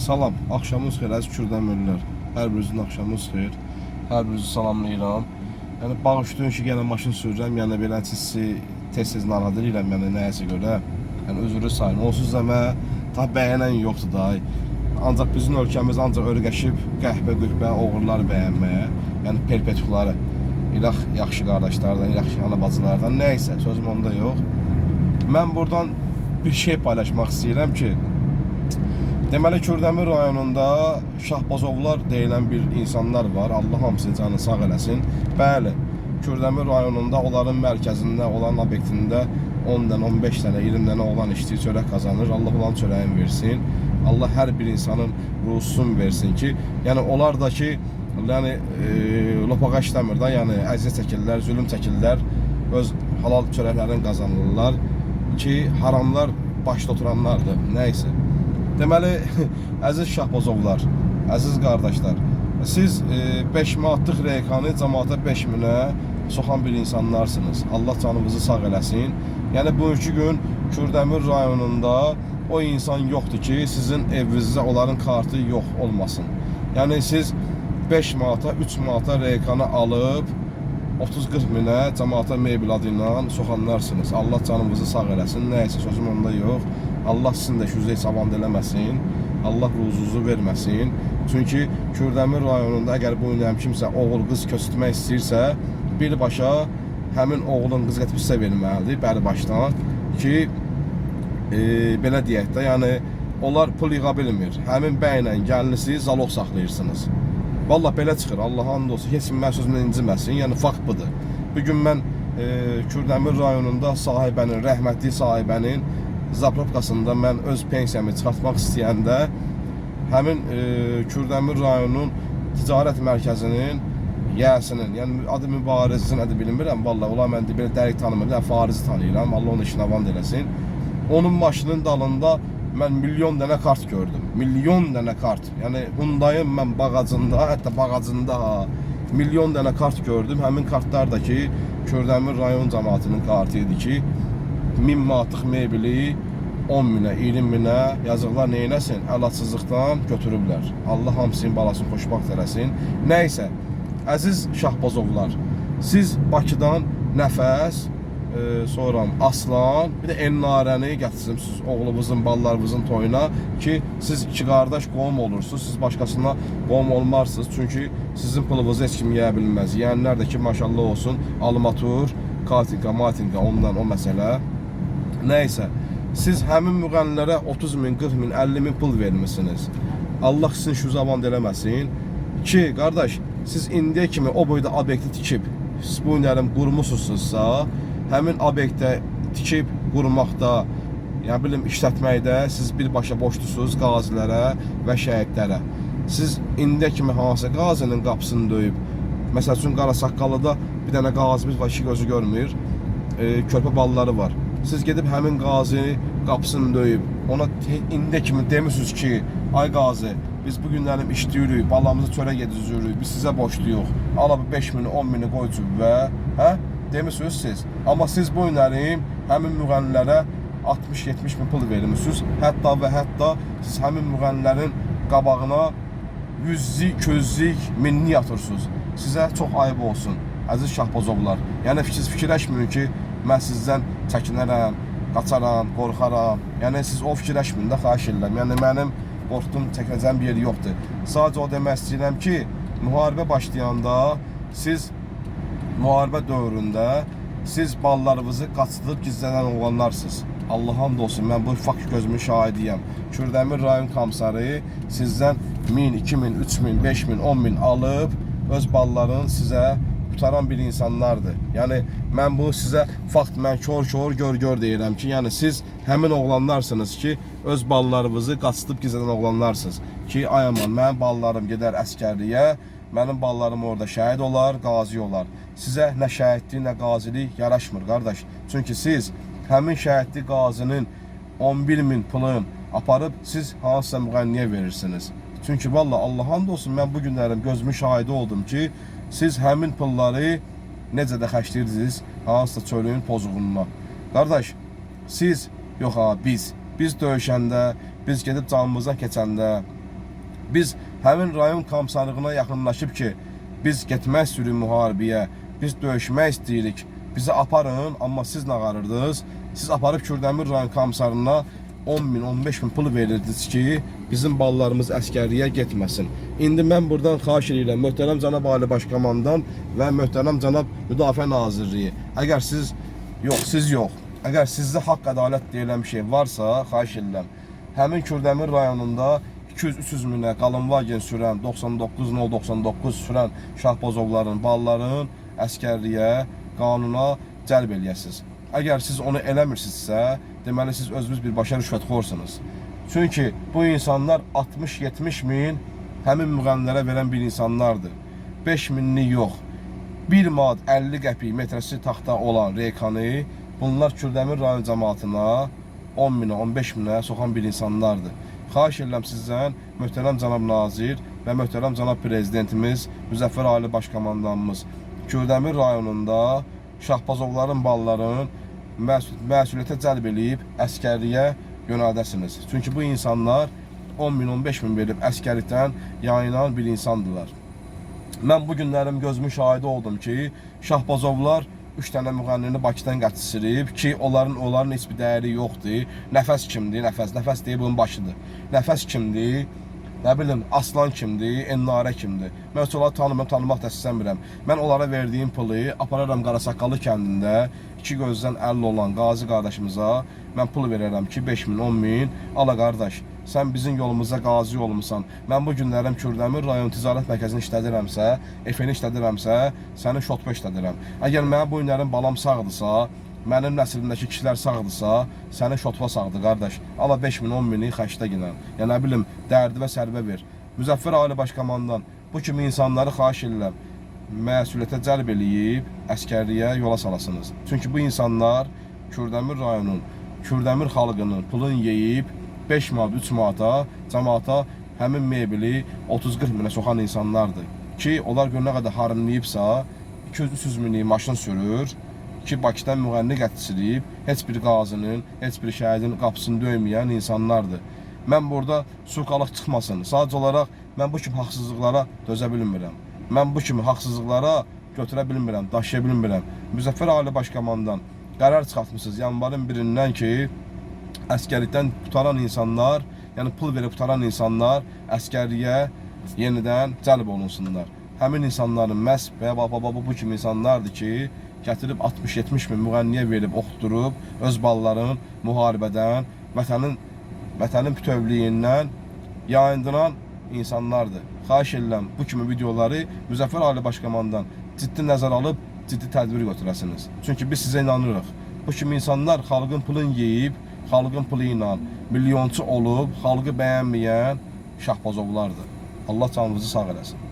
Salam, axşamınız xeyir, əziz kürdəmirlər. Hər birinizin axşamınız xeyir. Hər birinizi salamlayıram. Yəni bağışlayın ki, yenə maşın sürürəm, yəni belə sizi tez-tez narahat edirəm, yəni nəyəsə görə. Yəni özürü sayın. Onsuz da mən ta bəyənən yoxdur da. Ancaq bizim ölkəmiz ancaq örgəşib qəhbə qühbə oğurlar bəyənməyə, yəni perpetuları. İlax yaxşı qardaşlardan, yaxşı ana bacılardan, nəysə, sözüm onda yox. Mən buradan bir şey paylaşmaq istəyirəm ki, Deməli Kürdəmir rayonunda Şahbazovlar deyilən bir insanlar var. Allah hamısını canı sağ eləsin. Bəli, Kürdəmir rayonunda onların mərkəzində, olan obyektində 10 dənə, 15 dənə, 20 dənə olan işçi çörək qazanır. Allah olan çörəyini versin. Allah hər bir insanın ruhsun versin ki, yəni onlar da ki, yəni e, lopağa işləmir də, yəni əziyyət çəkirlər, zülm çəkirlər, öz halal çörəklərini qazanırlar ki, haramlar başda oturanlardır. Nəysə. Deməli, əziz Şahbazovlar, əziz qardaşlar, siz 5 manatlıq reykanı cəmaata 5 minə soxan bir insanlarsınız. Allah canınızı sağ eləsin. Yəni bugünkü gün Kürdəmir rayonunda o insan yoxdur ki, sizin evinizdə onların kartı yox olmasın. Yəni siz 5 manata, 3 manata reykanı alıb 30-40 minə cəmaata mebel adı ilə soxanlarsınız. Allah canınızı sağ eləsin. Nəysə sözüm onda yox. Allah sizin də işinizi heç avand eləməsin. Allah ruzunuzu verməsin. Çünki Kürdəmir rayonunda əgər bu iləm kimsə oğul qız köçürtmək istəyirsə, birbaşa həmin oğlun qız gətirib sizə verməlidir bəri başdan ki, e, belə deyək də, yəni onlar pul yığa bilmir. Həmin bəylə gəlinizi zaloq saxlayırsınız. Vallahi belə çıxır. Allah and olsun. Heç kim mənim sözümdən inciməsin. Yəni fakt budur. Bu gün mən e, Kürdəmir rayonunda sahibənin, rəhmətli sahibənin zapravkasında mən öz pensiyamı çıxartmaq istəyəndə həmin e, Kürdəmir rayonunun ticarət mərkəzinin yəsinin, yəni adı mübarizin adı bilmirəm. Vallahi ola mən də belə dəqiq tanımıram. Yəni farizi tanıyıram. Allah onun işinə vand eləsin. Onun maşının dalında mən milyon dənə kart gördüm. Milyon dənə kart. Yəni Hyundai'ın mən bağacında, hətta bağacında ha, milyon dənə kart gördüm. Həmin kartlar da ki, Kürdəmir rayon cəmaatının kartı idi ki, 1000 manatlıq mebeli 10 minə, 20 minə yazıqlar neynəsin? Əlatsızlıqdan götürüblər. Allah hamısının balasını xoşbaxt eləsin. Nəysə, əziz Şahbazovlar, siz Bakıdan nəfəs, e, sonra Aslan, bir də Ennarəni gətirmisiniz oğlumuzun, ballarımızın toyuna ki, siz iki qardaş qohum olursunuz. Siz başqasına qohum olmarsınız. Çünki sizin pulunuzu heç kim yeyə bilməz. Yeyənlər də ki, maşallah olsun, almatur, katinka, matinka, ondan o məsələ. Nəysə, siz həmin müğənnilərə 30 min, 40 min, 50 min pul vermisiniz. Allah sizin şu zaman eləməsin. Ki, qardaş, siz indiyə kimi o boyda obyekti tikib, siz bu günlərim qurmusunuzsa, həmin obyektə tikib qurmaqda, yəni bilim işlətməkdə siz birbaşa boşdusunuz qazilərə və şəhidlərə. Siz indiyə kimi hansı qazinin qapısını döyüb, məsəl üçün Qarasaqqalıda bir dənə qazimiz var, iki gözü görmür, e, körpə balları var. Siz gedib həmin qazi qapısını döyüb, ona indiyə kimi demirsiniz ki, ay qazi, biz bu günlərim işləyirik, balamızı çörək yediririk, biz sizə borcluyuq. Ala bu 5 mini, 10 mini qoy cübbə, hə? Demirsiniz siz. Amma siz bu günlərim həmin müğənnilərə 60-70 min pul vermisiniz. Hətta və hətta siz həmin müğənnilərin qabağına yüzlük, közlük, minni yatırsınız. Sizə çox ayıb olsun, əziz Şahbazovlar. Yəni siz fikirləşməyin ki, mən sizdən çəkinərəm, qaçaram, qorxaram. Yəni siz o fikirləşməyin də xahiş edirəm. Yəni mənim qorxduğum, çəkinəcəyim bir yer yoxdur. Sadəcə o demək istəyirəm ki, müharibə başlayanda siz müharibə dövründə siz ballarınızı qaçdırıb gizlənən oğlanlarsınız. Allah hamd olsun, mən bu fakt gözümün şahidiyəm. Kürdəmir rayon komissarı sizdən 1000, 2000, 3000, 5000, 10000 alıb öz ballarını sizə qutaran bir insanlardır. Yəni mən bu sizə fakt mən kör-kör gör-gör deyirəm ki, yəni siz həmin oğlanlarsınız ki, öz ballarınızı qaçdırıb gizlənən oğlanlarsınız ki, ay aman mənim ballarım gedər əskərliyə, mənim ballarım orada şəhid olar, qazi olar. Sizə nə şəhidlik, nə qazilik yaraşmır qardaş. Çünki siz həmin şəhidli qazinin 11 min pulun aparıb siz hansısa müğənniyə verirsiniz. Çünki valla Allah hamd olsun mən bu günlərim şahidi oldum ki, siz həmin pulları necə də xərcləyirsiniz hansısa çölün pozuğununa. Qardaş, siz yox ha biz biz döyüşəndə, biz gedib canımızdan keçəndə Biz həmin rayon komissarlığına yaxınlaşıb ki, biz getmək istəyirik müharibəyə, biz döyüşmək istəyirik, bizi aparın, amma siz nə qarırdınız? Siz aparıb Kürdəmir rayon komissarına 10 bin, 15 bin pul verirdiniz ki, bizim ballarımız əskərliyə getməsin. İndi mən buradan xahiş edirəm möhtərəm cənab Ali Başkomandan və möhtərəm cənab Müdafiə Nazirliyi. Əgər siz yox, siz yox. Əgər sizdə haqq ədalət deyilən bir şey varsa, xahiş edirəm. Həmin Kürdəmir rayonunda 200-300 minə qalın vagen sürən 99-099 sürən Şahbazovların, balların əskərliyə, qanuna cəlb eləyəsiniz. Əgər siz onu eləmirsinizsə, deməli siz özünüz birbaşa rüşvətxorsunuz. Çünki bu insanlar 60-70 min həmin müğənnilərə verən bir insanlardır. 5 minlik yox. 1 manat 50 qəpik metrəsi taxta olan reykanı bunlar Kürdəmir rayon cəmaatına 10 minə, 15 minə soxan bir insanlardır. Xahiş edirəm sizdən möhtərəm cənab nazir və möhtərəm cənab prezidentimiz Müzəffər Ali Başkomandanımız Kürdəmir rayonunda Şahbazovların balların məsuliyyətə cəlb eləyib əskərliyə yönəldəsiniz. Çünki bu insanlar 10 min, 15 min verib əskərlikdən yayınan bir insandılar. Mən bu günlərim gözümün şahidi oldum ki, Şahbazovlar 3 dənə müğənnini Bakıdan gətirib ki, onların onların heç bir dəyəri yoxdur. Nəfəs kimdir? Nəfəs, nəfəs deyib bunun başıdır. Nəfəs kimdir? Nə bilim, Aslan kimdir, Ennarə kimdir? Mən heç onları tanımıram, tanımaq da istəmirəm. Mən onlara verdiyim pulu apararam Qarasaqqalı kəndində iki gözdən 50 olan Qazi qardaşımıza mən pul verərəm ki, 5 min, 10 min. Ala qardaş, sən bizim yolumuza qazi olmusan. Mən bu günlərim Kürdəmir rayon ticarət mərkəzini işlədirəmsə, efeni işlədirəmsə, səni şotba işlədirəm. Əgər mənim bu günlərim balam sağdırsa, mənim nəslimdəki kişilər sağdırsa, səni şotba sağdır qardaş. Ala 5 min, 10 mini xəşdə ginən. Ya nə bilim, dərdi və sərbə ver. Müzəffər Ali Başkomandan bu kimi insanları xahiş edirəm məsuliyyətə cəlb eləyib əskərliyə yola salasınız. Çünki bu insanlar Kürdəmir rayonunun, Kürdəmir xalqının pulunu yeyib 5 manat, 3 manata cəmaata həmin mebeli 30-40 minə soxan insanlardır. Ki onlar görə nə qədər harınlayıbsa 200-300 minlik maşın sürür ki Bakıdan müğənni gətirib heç bir qazının, heç bir şəhidin qapısını döyməyən insanlardır. Mən burada suqalıq çıxmasın. Sadəcə olaraq mən bu kimi haqsızlıqlara dözə bilmirəm. Mən bu kimi haqsızlıqlara götürə bilmirəm, daşıya bilmirəm. Müzəffər Ali Başkomandan qərar çıxartmısınız yanvarın birindən ki, əskərlikdən qutaran insanlar, yəni pul verib qutaran insanlar əskərliyə yenidən cəlb olunsunlar. Həmin insanların məhz və bu kimi insanlardır ki, gətirib 60-70 min müğənniyə verib oxutdurub öz balların müharibədən, vətənin vətənin bütövlüyündən yayındıran insanlardır. Xahiş edirəm bu kimi videoları Müzəffər Ali Başkomandan ciddi nəzər alıb ciddi tədbir götürəsiniz. Çünki biz sizə inanırıq. Bu kimi insanlar xalqın pulunu yeyib, xalqın pulu ilə milyonçu olub, xalqı bəyənməyən şahbazovlardır. Allah canınızı sağ eləsin.